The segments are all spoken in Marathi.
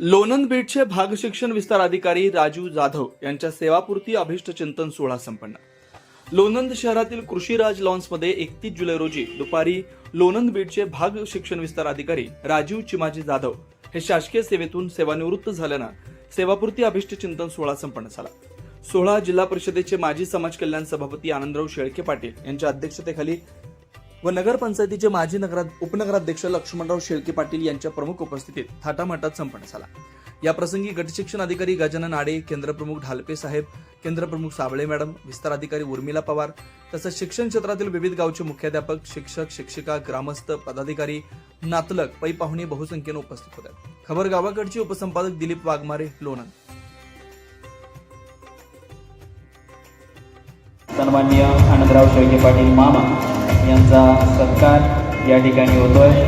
लोणंद बीडचे भाग शिक्षण विस्तार अधिकारी राजू जाधव यांच्या सेवापूर्ती अभिष्ट चिंतन सोहळा संपन्न. लोणंद शहरातील कृषीराज लॉन्समध्ये एकतीस जुलै रोजी दुपारी लोणंद बीडचे भाग शिक्षण विस्तार अधिकारी राजीव चिमाजी जाधव हे शासकीय सेवेतून सेवानिवृत्त झाल्यानं सेवापूर्ती अभिष्ट चिंतन सोहळा संपन्न झाला. सोहळा जिल्हा परिषदेचे माजी समाज कल्याण सभापती आनंदराव शेळके पाटील यांच्या अध्यक्षतेखाली व नगरपंचायतीचे माजी नगरा उपनगराध्यक्ष लक्ष्मणराव शेळके पाटील यांच्या प्रमुख उपस्थितीत थाटामाटात संपन्न झाला. या प्रसंगी गटशिक्षण अधिकारी गजानन आडे केंद्रप्रमुख ढालपे साहेब केंद्रप्रमुख साबळे मॅडम विस्तार अधिकारी उर्मिला पवार तसंच शिक्षण क्षेत्रातील विविध गावचे मुख्याध्यापक शिक्षक शिक्षिका ग्रामस्थ पदाधिकारी नातलक पै पाहुणे बहुसंख्येनं उपस्थित होते. खबर गावाकडचे उपसंपादक दिलीप वाघमारे लोणंद. सन्माननीय आनंदराव शेळके पाटील मामा यांचा सत्कार या ठिकाणी होतो आहे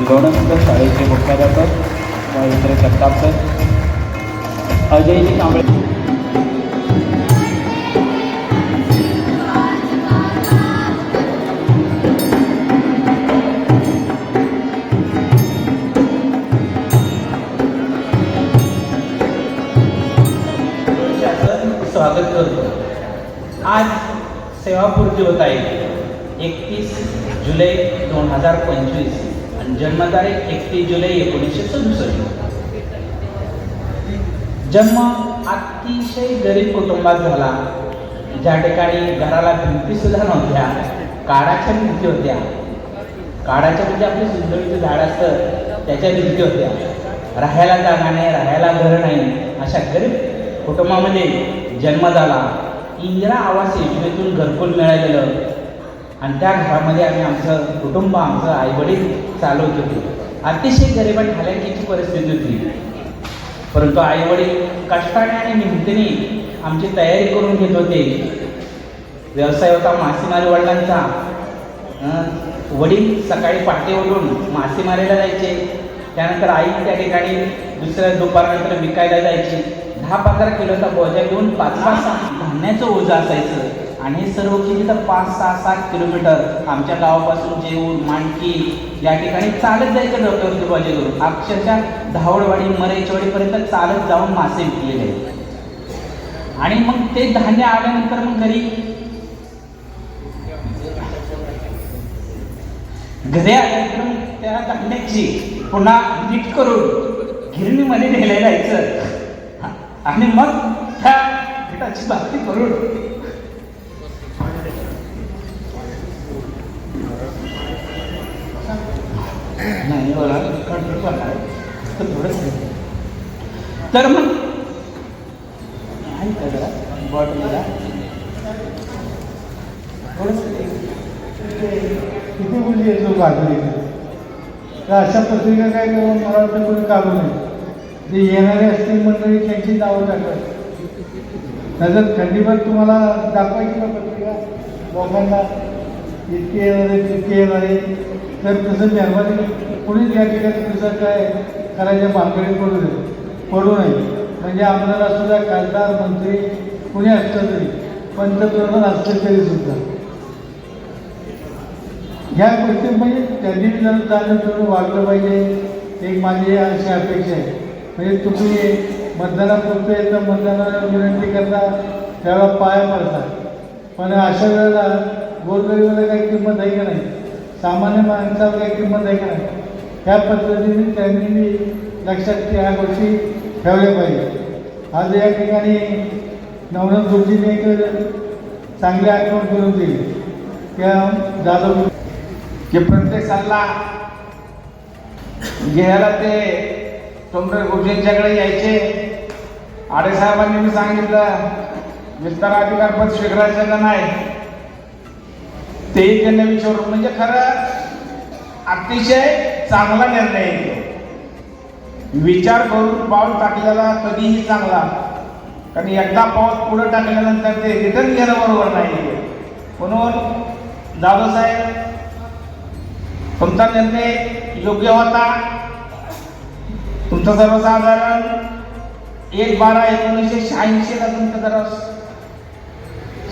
लोणंद शाळेचे मुख्याध्यापक महेंद्र जगताप सर. अजयजी कांबळे. शासन स्वागत करतो. आज सेवापूर्ती होत आहे. एकतीस जुलै दोन हजार पंचवीस आणि जन्मतारीख एकतीस जुलै एकोणीसशे सदुसष्ट. जन्म अतिशय गरीब कुटुंबात झाला. ज्या ठिकाणी घराला भिंती सुद्धा नव्हत्या काडाच्या भिंती होत्या. काडाच्या म्हणजे आपली सुंदरीचं झाड असतं त्याच्या भिंती होत्या. राहायला जागा नाही राहायला घर नाही अशा गरीब कुटुंबामध्ये जन्म झाला. इंदिरा आवास योजनेतून घरकुल मिळालेलं. आणि त्या घरामध्ये आम्ही आमचं कुटुंब आमचं आईवडील चालवत होतो. अतिशय गरिबात आणि परिस्थिती होती. परंतु आईवडील कष्टाने आणि निमतीने आमची तयारी करून घेत होते. व्यवसाय होता मासेमारी वडिलांचा. वडील सकाळी पहाटे उठून मासेमारीला जायचे. त्यानंतर आई त्या ठिकाणी दुसऱ्या दुपारनंतर विकायला जायची. दहा पंधरा किलोचा बोजा घेऊन पाच पाच सहा धान्याचं ओझं असायचं. आणि हे सर्व किती तर पाच सहा सात किलोमीटर आमच्या गावापासून जेऊर मांडकी या ठिकाणी चालत जायचं डोक्यावरती बाजी करून अक्षरशः धावडवाडी मरेचवाडीपर्यंत चालत जाऊन मासे विकलेले आणि मग ते धान्य आल्यानंतर मग घरी घरी आल्यानंतर मग त्या धान्याची पुन्हा नीट करून गिरणीमध्ये नेलं जायचं. आणि मग त्या पिठाची भाकरी करून नाही बघा कंट्रोल करणार तर तर मग आहे का जरा बॉटलला थोडंसं किती मुली येतो काढली तर अशा पत्रिका काय करून मला वाटतं कोणी काढू नये. जे येणारे असतील मंडळी त्यांची नावं टाकायची त्याच्यात खंडीभर तुम्हाला दाखवायची का पत्रिका? लोकांना? इतके येणारे तितके येणारे. तर तसं मेहरबानी कोणीच या ठिकाणी तसं काय करायच्या भानगडीत पडू नये. पडू नये. म्हणजे आमदार असू द्या खासदार मंत्री कुणी असलं तरी पंतप्रधान असले तरी सुद्धा. ह्या गोष्टी म्हणजे त्यांनी जर चांगलं थोडं वागलं पाहिजे एक माझी अशी अपेक्षा आहे. म्हणजे तुम्ही मतदानापुरतं तर मतदानाला विनंती करता त्यावेळेला पाया पडता. पण अशा वेळेला गोरगरिबाला काही किंमत आहे का नाही? सामान्य माणसाला काही किंमत आहे का नाही? ह्या पद्धतीने त्यांनी मी लक्षात की ह्या गोष्टी ठेवल्या पाहिजे. आज या ठिकाणी नवनाथ गुरुजीने एक चांगली आठवण करून दिली. त्या जाधव की प्रत्येक सल्ला घ्यायला ते टोमरे गुरुजींच्याकडे यायचे. आडे साहेबांनी मी सांगितलं विस्तार अधिकार पद स्वीकारायचं का नाही? तेही त्यांना विचारून म्हणजे खरं अतिशय चांगला निर्णय आहे विचार करून पाऊल टाकलेला कधीही चांगला. कारण एकदा पाऊल पुढे टाकल्यानंतर ते रिटर्न घेणं बरोबर नाही म्हणून जाधव साहेब तुमचा निर्णय योग्य होता. तुमचं सर्वसाधारण एक बारा एकोणीसशे शहाऐंशीला तुमचा जरा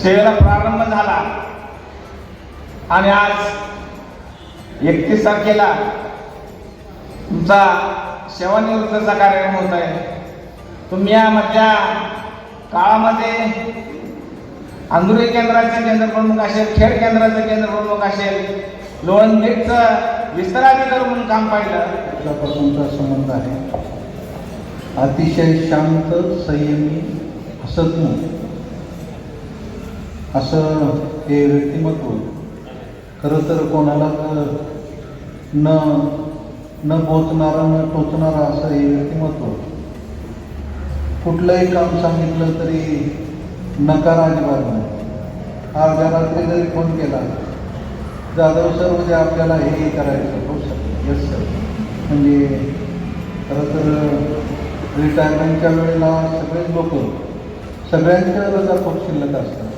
सेवेला प्रारंभ झाला. आणि आज एकतीस तारखेला तुमचा सेवानिवृत्तीचा कार्यक्रम होत आहे. तुम्ही या मधल्या काळामध्ये अंधुरी केंद्राचे केंद्र प्रमुख असेल खेड केंद्राचे केंद्र प्रमुख असेल लोण गेटचं विस्ताराधिकारी म्हणून काम पाहिलं. संबंध आहे. अतिशय शांत संयमी हसत असं हे व्यक्तिमत्व खरं तर कोणाला तर न न पोचणारा न टोचणारा असं हे व्यक्तिमत्व. कुठलंही काम सांगितलं तरी नकार अजिबात नाही. अर्ध्या रात्री जरी फोन केला जाधव सर म्हणजे आपल्याला हे करायचं हो सर येस सर म्हणजे खरं तर रिटायरमेंटच्या वेळेला सगळेच लोक सगळ्यांच्या रजा खूप शिल्लक असतात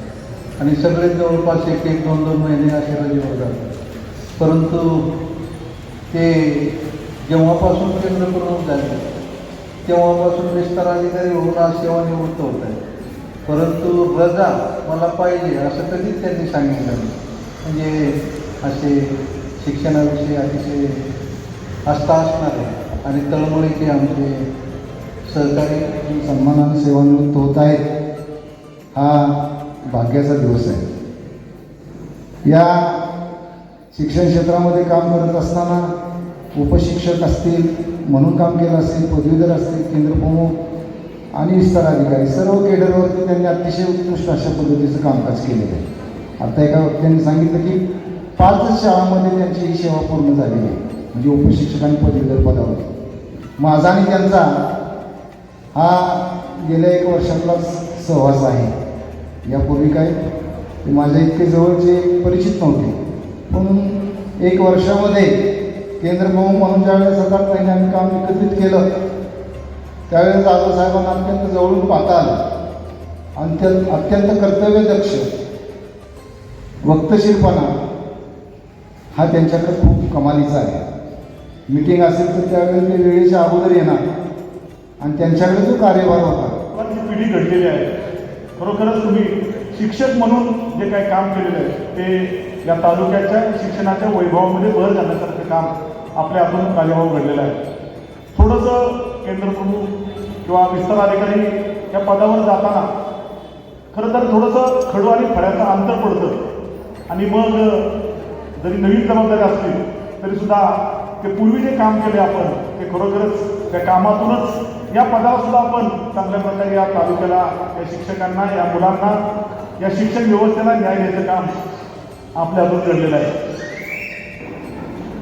आणि सगळे जवळपास एक एक दोन दोन महिने असे रजेवर जातात. परंतु ते जेव्हापासून केंद्र प्रमुख झाले तेव्हापासून विस्तार अधिकारी होऊन आज सेवानिवृत्त होत आहे परंतु रजा मला पाहिजे असं कधीच त्यांनी सांगितलं नाही. म्हणजे असे शिक्षणाविषयी अतिशय आस्था असणारे आणि तळमळीचे आमचे सहकारी सन्मानाने सेवानिवृत्त होत आहेत. हा भाग्याचा दिवस आहे. या शिक्षण क्षेत्रामध्ये काम करत असताना उपशिक्षक असतील म्हणून काम केलं असेल पदवीधर असतील केंद्र प्रमुख आणि विस्तार अधिकारी सर्व केडरवरती त्यांनी अतिशय उत्कृष्ट अशा पद्धतीचं कामकाज केलेलं आहे. आता एका वक्त्यांनी सांगितलं की पाचच शाळांमध्ये त्यांची ही सेवा पूर्ण झालेली आहे म्हणजे उपशिक्षक आणि पदवीधर पदावर. माझा आणि त्यांचा हा गेल्या एक वर्षातला सहवास आहे. यापूर्वी काय ते माझ्या इतके जवळचे परिचित नव्हते. पण एक वर्षामध्ये केंद्र प्रमुख म्हणून ज्यावेळेस सात आठ महिने आम्ही काम एकत्रित केलं त्यावेळेस जाधव साहेबांना अत्यंत जवळून पाहता आलं. अत्यंत अत्यंत कर्तव्यदक्ष वक्तशीरपणा हा त्यांच्याकडे खूप कमालीचा आहे. मीटिंग असेल तर त्यावेळेस ते वेळेच्या अगोदर येणार आणि त्यांच्याकडे जो कार्यभार होता. पिढी घडलेली आहे. खरोखरच तुम्ही शिक्षक म्हणून जे काही काम केलेलं आहे ते या तालुक्याच्या शिक्षणाच्या वैभवामध्ये भर घालण्यासारखं काम आपल्या हातून कार्यभाव घडलेलं आहे. थोडंसं केंद्रप्रमुख किंवा विस्तार अधिकारी या पदावर जाताना खरं तर थोडंसं खडू आणि फळ्याचं अंतर पडतं. आणि मग जरी नवीन जबाबदारी असली तरीसुद्धा ते पूर्वी जे काम केले आपण ते खरोखरच त्या कामातूनच या पदावर सुद्धा आपण चांगल्या प्रकारे या तालुक्याला या शिक्षकांना या मुलांना या शिक्षण व्यवस्थेला न्याय द्यायचं काम आपल्या हातून घडलेलं आहे.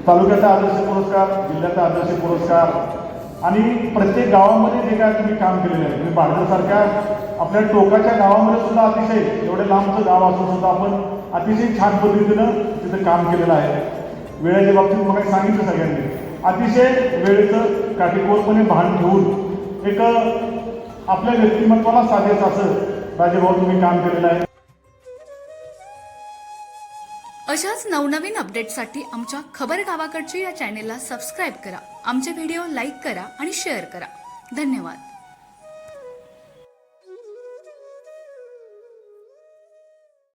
तालुक्याचा आदर्श पुरस्कार जिल्ह्याचा आदर्श पुरस्कार आणि प्रत्येक गावामध्ये जे काय तुम्ही काम केलेलं आहे म्हणजे भारतासारख्या आपल्या टोकाच्या गावामध्ये सुद्धा अतिशय एवढे लांबचं गाव असून सुद्धा आपण अतिशय छान पद्धतीनं तिथं काम केलेलं आहे. वेळेच्या बाबतीत मग सांगितलं सगळ्यांनी. अतिशय वेळेचं काटेकोरपणे भान ठेवून एक आपल्या व्यक्तिमत्वाला साधायचं असं राजेभाऊ तुम्ही काम केलेलं आहे. अशाच नवनवीन अपडेट्ससाठी आमच्या खबर गावाकडची या चॅनेलला सबस्क्राईब करा. आमचे व्हिडिओ लाईक करा आणि शेअर करा. धन्यवाद.